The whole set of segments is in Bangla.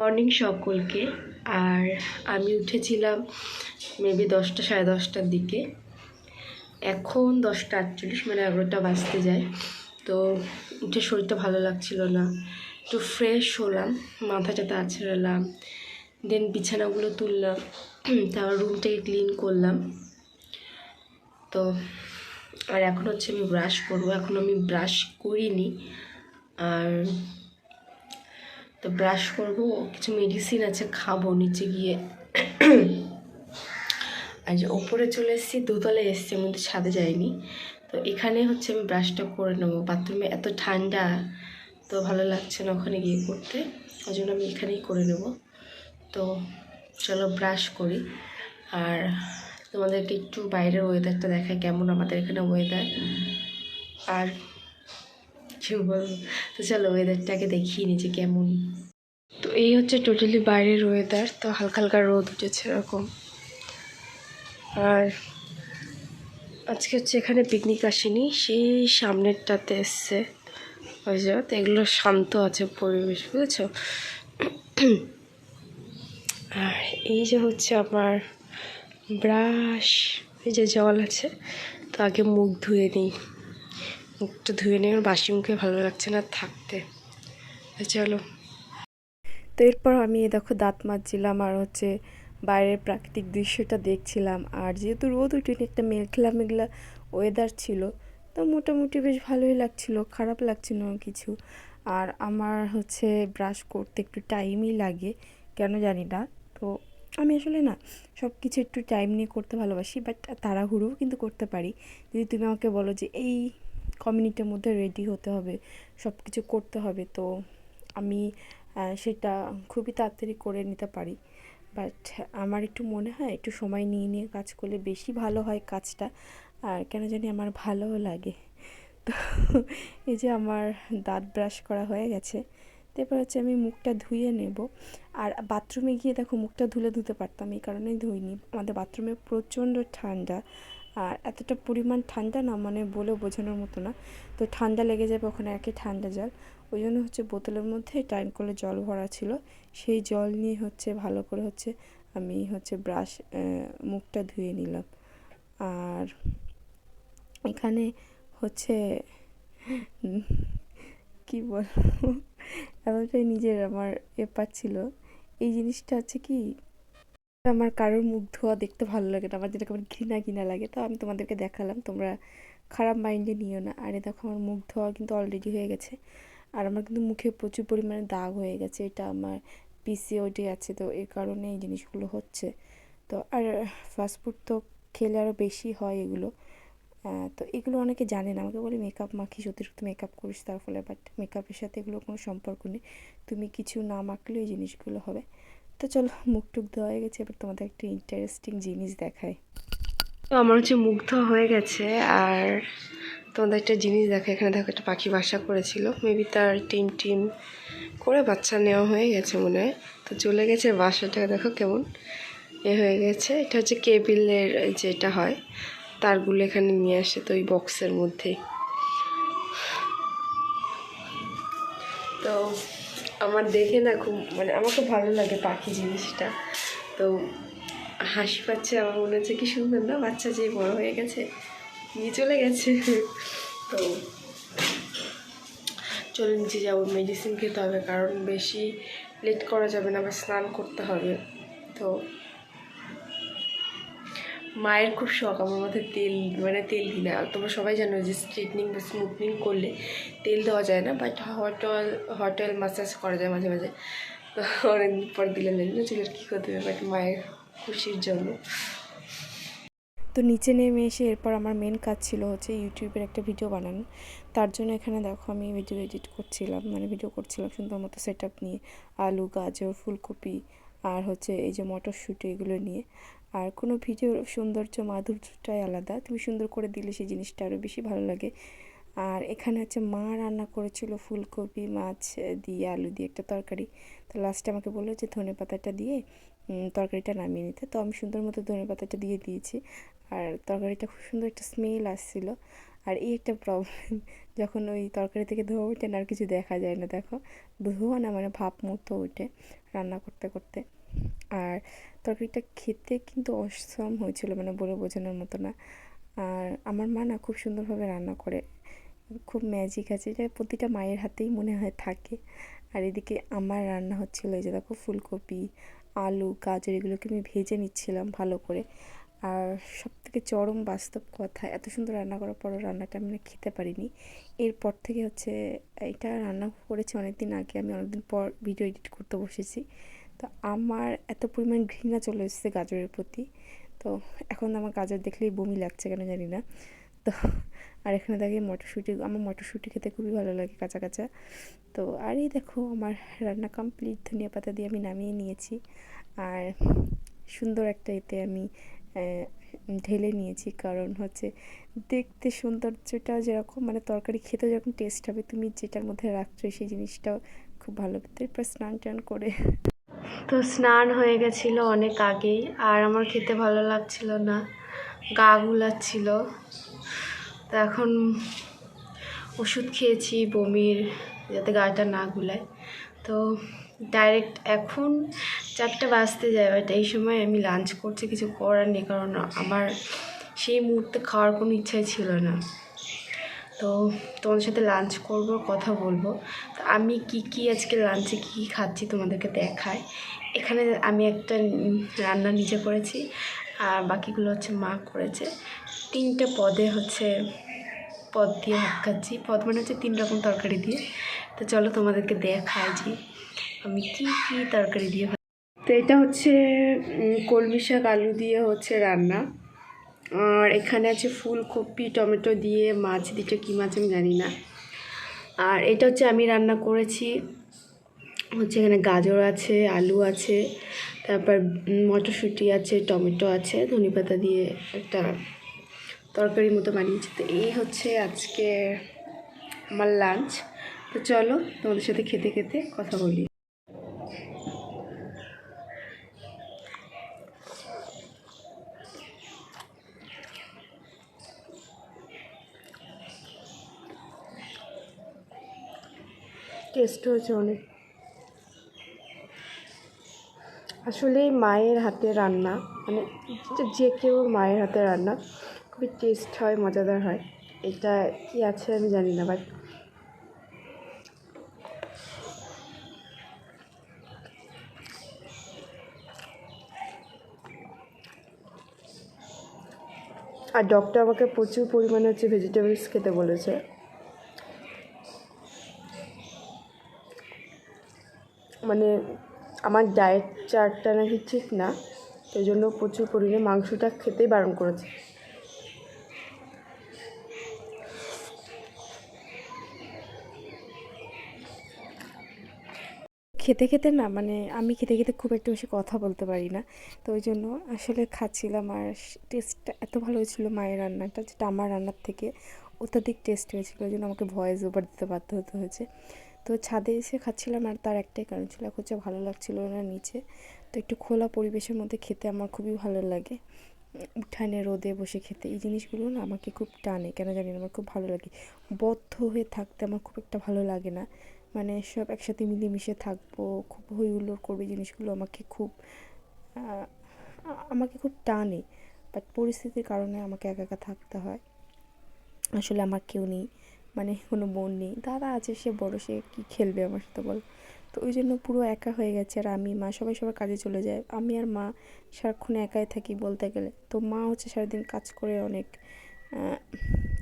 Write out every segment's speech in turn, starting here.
মর্নিং সকলকে। আর আমি উঠেছিলাম মেবি দশটা, সাড়ে দশটার দিকে। এখন দশটা আটচল্লিশ মানে এগারোটা বাজতে যায়। তো উঠে শরীরটা ভালো লাগছিল না। একটু ফ্রেশ হলাম, মাথা টাথা আছড়ালাম। দেন বিছানাগুলো তুললাম, তারপর রুমটাকে ক্লিন করলাম। তো আর এখন হচ্ছে আমি ব্রাশ করব। এখন আমি ব্রাশ করিনি। আর তো ব্রাশ করব, কিছু মেডিসিন আছে, খাব নিচে গিয়ে। আর যে ওপরে চলে এসেছি, দোতলায় এসেছি, আমি তো ছাদে যাইনি। তো এখানে হচ্ছে আমি ব্রাশটা করে নেব। বাথরুমে এত ঠান্ডা, তো ভালো লাগছে না ওখানে গিয়ে করতে। ওই জন্য আমি এখানেই করে নেব। তো চলো ব্রাশ করি। আর তোমাদেরকে একটু বাইরের ওয়েদারটা দেখায় কেমন আমাদের এখানে ওয়েদার আর কি বলব তো চলো ওয়েদারটাকে দেখিয়ে নিচে কেমন। তো এই হচ্ছে টোটালি বাইরের ওয়েদার তো হালকা হালকা রোদ উঠেছে এরকম। আর আজকে হচ্ছে এখানে পিকনিক আসেনি, সেই সামনেরটাতে এসছে। ওই যে, তো এগুলো শান্ত আছে পরিবেশ, বুঝেছ? আর এই যে হচ্ছে আমার ব্রাশ এই যে জল আছে, তো আগে মুখ ধুয়ে নিই। মুখটা ধুয়ে নিয়ে বাসি মুখে ভালো লাগছে না থাকতে। চলো। তো এরপর আমি দেখো দাঁত মাজছিলাম আর হচ্ছে বাইরের প্রাকৃতিক দৃশ্যটা দেখছিলাম। আর যেহেতু রোদ উঠেনি, একটা মেঘলা মেঘলা ওয়েদার ছিল, তো মোটামুটি বেশ ভালোই লাগছিল, খারাপ লাগছিল কিছু। আর আমার হচ্ছে ব্রাশ করতে একটু টাইমই লাগে, কেন জানি না। তো আমি আসলে না সব কিছু একটু টাইম নিয়ে করতে ভালোবাসি বাট তাড়াহুড়োও কিন্তু করতে পারি। যদি তুমি আমাকে বলো যে এই কমিউনিটির মধ্যে রেডি হতে হবে সব কিছু করতে হবে। তো আমি সেটা খুবই তাড়াতাড়ি করে নিতে পারি। বাট আমার একটু মনে হয়, একটু সময় নিয়ে নিয়ে কাজ করলে বেশি ভালো হয় কাজটা। আর কেন জানি আমার ভালোও লাগে। তো এই যে আমার দাঁত ব্রাশ করা হয়ে গেছে তারপর হচ্ছে আমি মুখটা ধুয়ে নেব। আর বাথরুমে গিয়ে দেখো মুখটা ধুলে ধুতে পারতাম, এই কারণেই ধুইনি। আমাদের বাথরুমে প্রচণ্ড ঠান্ডা। আর এতটা পরিমাণ ঠান্ডা না মানে বলে বোঝানোর মতো না। তো ঠান্ডা লেগে যাবে ওখানে একই ঠান্ডা জল। ওই জন্য হচ্ছে বোতলের মধ্যে টাইম করে জল ভরা ছিল। সেই জল নিয়ে হচ্ছে ভালো করে হচ্ছে আমি হচ্ছে ব্রাশ মুখটা ধুয়ে নিলাম। আর এখানে হচ্ছে, কি বলব? এমনটাই নিজের আমার এ পাচ্ছিল এই জিনিসটা হচ্ছে কি আমার কারোর মুখ ধোয়া দেখতে ভালো লাগে না, আমার যেটা আমার ঘৃণা ঘৃণা লাগে, তো আমি তোমাদেরকে দেখালাম, তোমরা খারাপ মাইন্ডে নিও না। আরে দেখো, আমার মুখ ধোয়া কিন্তু অলরেডি হয়ে গেছে, আর আমার কিন্তু মুখে প্রচুর পরিমাণে দাগ হয়ে গেছে, এটা আমার পিসিওডি আছে, তো এর কারণে এই জিনিসগুলো হচ্ছে। তো আর ফাস্টফুড তো খেলে আরও বেশি হয় এগুলো তো এগুলো অনেকে জানে না, আমাকে বলে মেকআপ মাখিস, অতিরিক্ত মেকআপ করিস, তার ফলে বাট মেকআপের সাথে এগুলো কোনো সম্পর্ক নেই। তুমি কিছু না মাখলেও এই জিনিসগুলো হবে। তো চলো মুখ টুক ধোয়া হয়ে গেছে, এবার তোমাদের একটা ইন্টারেস্টিং জিনিস দেখাই। তো আমার হচ্ছে মুখ ধোয়া হয়ে গেছে, আর তোমাদের একটা জিনিস দেখো এখানে দেখো, একটা পাখি বাসা করেছিল। মেবি তার টিম টিম করে বাচ্চা নেওয়া হয়ে গেছে মনে হয়। তো চলে গেছে বাসাটা, দেখো কেমন এ হয়ে গেছে। এটা হচ্ছে কেবিলের যেটা হয়, তারগুলো এখানে নিয়ে আসে তো ওই বক্সের মধ্যেই। তো আমার দেখে না খুব মানে আমার খুব ভালো লাগে পাখি জিনিসটা। তো হাসি পাচ্ছে, আমার মনে হচ্ছে কি সুন্দর না, বাচ্চা যে বড় হয়ে গেছে, নিয়ে চলে গেছে। তো চলে নিচে যাব মেডিসিন খেতে হবে, কারণ বেশি লেট করা যাবে না, আবার স্নান করতে হবে। তো মায়ের খুব শখ, আমার মাথায় তেল মানে তেল দিই না। তোমরা সবাই জানো যে স্ট্রেটনিং বা স্মুথনিং করলে তেল দেওয়া যায় না but hot oil hot oil massage করা যায় মাঝে মাঝে। তো অনেকদিন পর দিলে জানি না চুলের কী করতে হবে বাট মায়ের খুশির জন্য। তো নিচে নেমে এসে এরপর আমার মেন কাজ ছিল হচ্ছে ইউটিউবের একটা ভিডিও বানানো। তার জন্য এখানে দেখো আমি ভিডিও এডিট করছিলাম মানে ভিডিও করছিলাম সুন্দর মতো সেট নিয়ে, আলু, গাজর, ফুলকপি, আর হচ্ছে এই যে মটরশুঁটি এগুলো নিয়ে। আর কোনো ভিডিওর সৌন্দর্য, মাধুর্যটাই আলাদা। তুমি সুন্দর করে দিলে সেই জিনিসটা আরও বেশি ভালো লাগে। আর এখানে হচ্ছে মা রান্না করেছিল ফুলকপি, মাছ দিয়ে আলু দিয়ে একটা তরকারি। তো লাস্টে আমাকে বলল যে, ধনে পাতাটা দিয়ে তরকারিটা নামিয়ে নিতে। তো আমি সুন্দর মতো ধনে পাতাটা দিয়ে দিয়েছি। আর তরকারিটা খুব সুন্দর একটা স্মেল আসছিল। আর এই একটা প্রবলেম যখন ওই তরকারি থেকে ধোয়া ওঠে না, আর কিছু দেখা যায় না, দেখো। ধোয়া না মানে ভাপ মতো ওঠে রান্না করতে করতে। আর তরকারিটা খেতে কিন্তু অসম হয়েছিল মানে বলে বোঝানোর মতো না। আর আমার মা না খুব সুন্দরভাবে রান্না করে। খুব ম্যাজিক আছে। এটা প্রতিটা মায়ের হাতেই মনে হয় থাকে। আর এদিকে আমার রান্না হচ্ছিল এই যে দেখো ফুলকপি, আলু, গাজর এগুলোকে আমি ভেজে নিচ্ছিলাম ভালো করে। আর সব থেকে চরম বাস্তব কথা, এত সুন্দর রান্না করার পরও রান্নাটা আমি খেতে পারিনি। এরপর থেকে হচ্ছে, এটা রান্না করেছি অনেক দিন আগে, আমি অনেকদিন পর ভিডিও এডিট করতে বসেছি। তো আমার এত পরিমাণ ঘৃণা চলে এসেছে গাজরের প্রতি। তো এখন আমার গাজর দেখলেই বমি লাগছে কেন জানি না। তো আর এখানে দেখি মটরশুঁটি, আমার মটরশুঁটি খেতে খুবই ভালো লাগে কাঁচা কাঁচা। তো আর এই দেখো আমার রান্না কমপ্লিট ধনিয়া পাতা দিয়ে আমি নামিয়ে নিয়েছি। আর সুন্দর একটা এতে আমি ঢেলে নিয়েছি। কারণ হচ্ছে দেখতে সৌন্দর্যটা যেরকম মানে তরকারি খেতে যখন টেস্ট হবে, তুমি যেটার মধ্যে রাখছো সেই জিনিসটাও খুব ভালো। এরপর স্নান টান করে তো স্নান হয়ে গেছিল অনেক আগেই, আর আমার খেতে ভালো লাগছিল না। গা গুলাচ্ছিল। তো এখন ওষুধ খেয়েছি বমির, যাতে গাটা না গুলায়। তো ডাইরেক্ট এখন চারটে বাজতে যায় বাট এই সময় আমি লাঞ্চ করছি, কিছু করার নেই, কারণ আমার সেই মুহূর্তে খাওয়ার কোনো ইচ্ছাই ছিল না। তো তোমাদের সাথে লাঞ্চ করব, কথা বলব। তো আমি কি কি আজকে লাঞ্চে কী কী খাচ্ছি তোমাদেরকে দেখাই। এখানে আমি একটা রান্না নিজে করেছি আর বাকিগুলো হচ্ছে মা করেছে। তিনটে পদে হচ্ছে, পদ দিয়ে ভাত খাচ্ছি। পদ মানে হচ্ছে তিন রকম তরকারি দিয়ে। তো চলো তোমাদেরকে দেখাই যে আমি কি কি তরকারি দিয়ে তো এটা হচ্ছে কলমি শাক আলু দিয়ে হচ্ছে রান্না। আর এখানে আছে ফুলকপি, টমেটো দিয়ে মাছ দিটা কী মাছ আমি জানি না। আর এটা হচ্ছে আমি রান্না করেছি, হচ্ছে এখানে গাজর আছে, আলু আছে, তারপর মটরশুঁটি আছে, টমেটো আছে, ধনেপাতা দিয়ে একটা তরকারির মতো বানিয়েছি। তো এই হচ্ছে আজকে আমার লাঞ্চ তো চলো তোমাদের সাথে খেতে খেতে কথা বলি। টেস্ট হয়েছে অনেক। আসলে মায়ের হাতে রান্না মানে যে- কেউ মায়ের হাতে রান্না, খুবই টেস্ট হয়, মজাদার হয়। এটা কি আছে আমি জানি না বাট আর ডক্টর আমাকে প্রচুর পরিমাণে হচ্ছে ভেজিটেবলস খেতে বলেছে। মানে আমার ডায়েট চার্টটা নাকি ঠিক না, সেই জন্য প্রচুর পরিমাণে মাংসটা খেতেই বারণ করেছে। খেতে খেতে না মানে আমি খেতে খেতে খুব একটা বেশি কথা বলতে পারি না। তো ওই জন্য আসলে খাচ্ছিলাম আর টেস্টটা এত ভালো হয়েছিল মায়ের রান্নাটা, যেটা আমার রান্নার থেকে অত্যাধিক টেস্ট হয়েছিল, ওই জন্য আমাকে ভয়েস ওভার দিতে বাধ্য হতে হয়েছে। তো ছাদে এসে খাচ্ছিলাম আর তার একটাই কারণ ছিল হচ্ছে ভালো লাগছিল না নিচে। তো একটু খোলা পরিবেশের মধ্যে খেতে আমার খুবই ভালো লাগে। উঠানে, রোদে বসে খেতে। এই জিনিসগুলো না আমাকে খুব টানে, কেন জানি না, আমার খুব ভালো লাগে। বদ্ধ হয়ে থাকতে আমার খুব একটা ভালো লাগে না। মানে সব একসাথে মিলেমিশে থাকব, খুব হই হুল্লোড় করবে জিনিসগুলো আমাকে খুব আমাকে খুব টানে। বাট পরিস্থিতির কারণে আমাকে একা একা থাকতে হয়। আসলে আমার কেউ নেই। মানে কোনো বোন নেই। দাদা আছে, সে বড়, সে কী খেলবে আমার সাথে বল? তো ওই জন্য পুরো একা হয়ে গেছে আর আমি, মা সবাই সবার কাজে চলে যায়। আমি আর মা সারাক্ষণ একাই থাকি বলতে গেলে। তো মা হচ্ছে সারাদিন কাজ করে অনেক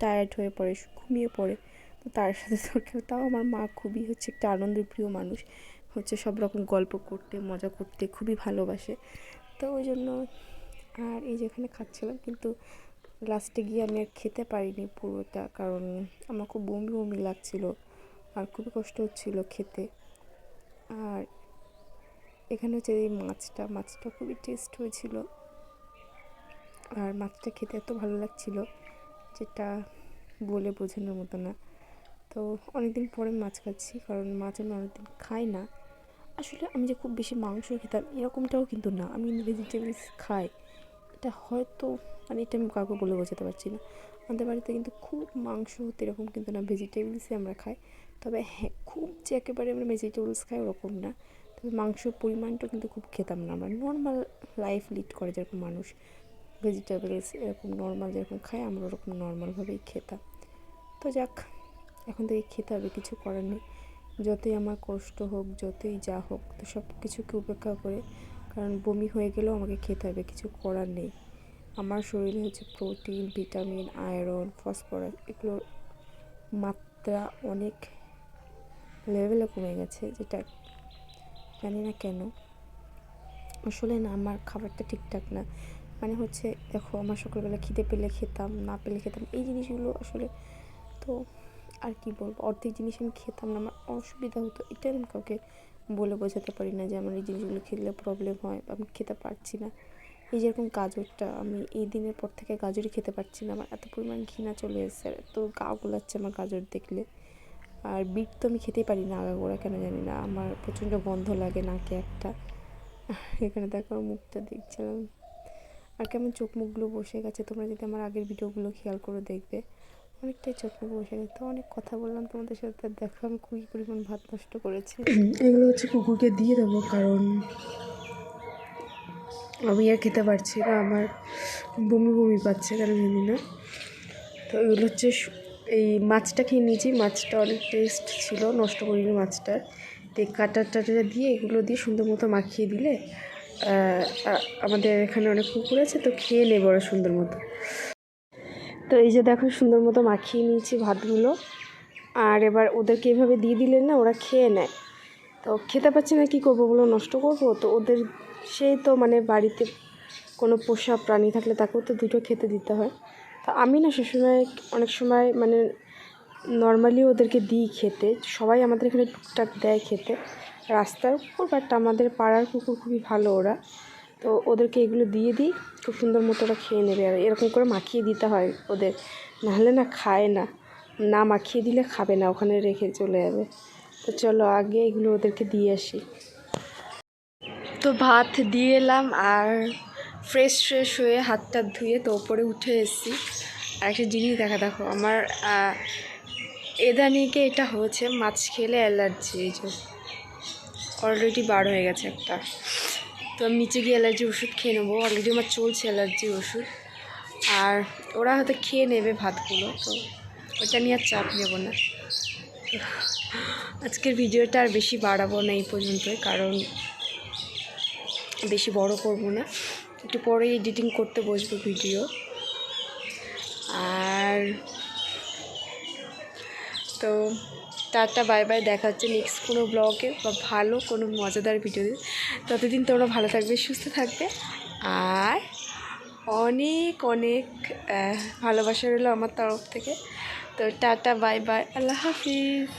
টায়ার্ড হয়ে পড়ে, ঘুমিয়ে পড়ে। তো তার সাথে কেউ, তাও আমার মা খুবই হচ্ছে একটা আনন্দের প্রিয় মানুষ। হচ্ছে সব রকম গল্প করতে, মজা করতে, খুবই ভালোবাসে। তো ওই জন্য আর এই যেখানে খাচ্ছিলাম, কিন্তু লাস্টে গিয়ে আমি আর খেতে পারিনি পুরোটা, কারণ আমার খুব বমি বমি লাগছিল আর খুবই কষ্ট হচ্ছিল খেতে। আর এখানে হচ্ছে এই মাছটা মাছটা খুবই টেস্ট হয়েছিল। আর মাছটা খেতে এত ভালো লাগছিল যেটা বলে বোঝানোর মতো না। তো অনেকদিন পরে মাছ খাচ্ছি, কারণ মাছ আমি অনেকদিন খাই না। আসলে আমি যে খুব বেশি মাংস খেতাম এরকমটাও কিন্তু না। আমি ভেজিটেবলস খাই। এটা হয়তো মানে এটা আমি কাউকে বলে বোঝাতে পারছি না। আমাদের বাড়িতে কিন্তু খুব মাংস হতো এরকম কিন্তু না ভেজিটেবলসই আমরা খাই। তবে হ্যাঁ খুব যে একেবারে আমরা ভেজিটেবলস খাই ওরকম না। তবে মাংসর পরিমাণটাও কিন্তু খুব খেতাম না আমরা। নর্মাল লাইফ লিড করে যেরকম মানুষ। ভেজিটেবলস এরকম নর্মাল যেরকম খাই আমরা ওরকম নর্মালভাবেই খেতাম। তো যাক, এখন থেকে খেতে হবে, কিছু করার নেই। যতই আমার কষ্ট হোক, যতই যা হোক, তো সব কিছুকে উপেক্ষা করে কারণ বমি হয়ে গেলেও আমাকে খেতে হবে, কিছু করার নেই। আমার শরীরে হচ্ছে প্রোটিন, ভিটামিন, আয়রন, ফসফরাস এগুলোর মাত্রা অনেক লেভেলে কমে গেছে, যেটা জানি না কেন। আসলে না, আমার খাবারটা ঠিকঠাক না। মানে হচ্ছে, দেখো, আমার সকালবেলা খিদে পেলে খেতাম, না পেলে খেতাম, এই জিনিসগুলো আসলে তো আর কি বলব? অর্ধেক জিনিস আমি খেতাম না, আমার অসুবিধা হতো এটা আমি কাউকে বলে বোঝাতে পারি না যে আমার এই জিনিসগুলো খেলে প্রবলেম হয় আমি খেতে পারছি না। এই যেরকম গাজরটা আমি এই দিনের পর থেকে গাজরই খেতে পারছি না। আমার এত পরিমাণ ঘৃণা চলে এসেছে এত গা গোলাচ্ছে আমার গাজর দেখলে। আর বিট তো আমি খেতেই পারি না আগাগোড়া, কেন জানি না? আমার প্রচণ্ড গন্ধ লাগে নাকে একটা। এখানে দেখো মুখটা দেখছিলাম। আর কেমন চোখ মুখগুলো বসে গেছে। তোমরা যদি আমার আগের ভিডিওগুলো খেয়াল করে দেখবে অনেকটাই চোখে বসে গেছে অনেক কথা বললাম তোমাদের সাথে দেখো আমি খুবই পরিমাণ ভাত নষ্ট করেছি। এগুলো হচ্ছে কুকুরকে দিয়ে দেবো, কারণ আমি আর খেতে পারছি না, আমার বমি বমি পাচ্ছে কারণ জানি না। তো এগুলো হচ্ছে এই মাছটা খেয়ে নিয়েছি, মাছটা অনেক টেস্ট ছিল, নষ্ট করিনি মাছটার তো এই কাটা টাটা দিয়ে এগুলো দিয়ে সুন্দর মতো মাখিয়ে দিলে আমাদের এখানে অনেক কুকুর আছে, তো খেয়ে নেবে ওরা সুন্দর মতো। তো এই যে দেখো সুন্দর মতো মাখিয়ে নিয়েছি ভাতগুলো। আর এবার ওদেরকে এভাবে দিয়ে দিলে না ওরা খেয়ে নেয়। তো খেতে পাচ্ছি না, কী করব বলো? নষ্ট করব? তো ওদের সেই তো মানে বাড়িতে কোনো পোষা প্রাণী থাকলে তাকেও তো দুটো খেতে দিতে হয়। তো আমি না সবসময় অনেক সময় মানে নর্মালি ওদেরকে দিই খেতে। সবাই আমাদের এখানে টুকটাক দেয় খেতে। রাস্তার কুকুর বাট আমাদের পাড়ার কুকুর খুবই ভালো ওরা। তো ওদেরকে এগুলো দিয়ে দিই। খুব সুন্দর মতো ওরা খেয়ে নেবে আর এরকম করে মাখিয়ে দিতে হয় ওদের। নাহলে না খায় না। না মাখিয়ে দিলে খাবে না, ওখানে রেখে চলে যাবে। তো চলো আগে এগুলো ওদেরকে দিয়ে আসি। তো ভাত দিয়ে এলাম আর ফ্রেশ ফ্রেশ হয়ে হাত টাত ধুয়ে তো ওপরে উঠে এসেছি। আর একটা জিনিস দেখা, দেখো আমার এদানিকে এটা হয়েছে, মাছ খেলে অ্যালার্জি, এই যে। অলরেডি বার হয়ে গেছে একটা। তো আমি নিচে গিয়ে অ্যালার্জি ওষুধ খেয়ে নেব। অলরেডি আমার চলছে অ্যালার্জি ওষুধ। আর ওরা হয়তো খেয়ে নেবে ভাতগুলো, তো ওটা নিয়ে আর চাপ নেব না। আজকের ভিডিওটা আর বেশি বাড়াবো না এই পর্যন্ত, কারণ বেশি বড় করব না। একটু পরে এডিটিং করতে বসবো ভিডিও। আর তো টাটা, বাই বাই, দেখা হচ্ছে নেক্সট কোনো ব্লগে বা ভালো কোনো মজাদার ভিডিও ততদিন তোমরা ভালো থাকবে, সুস্থ থাকবে, আর অনেক অনেক ভালোবাসা রইল আমার তরফ থেকে। তো টাটা, বাই বাই, আল্লাহ হাফিজ।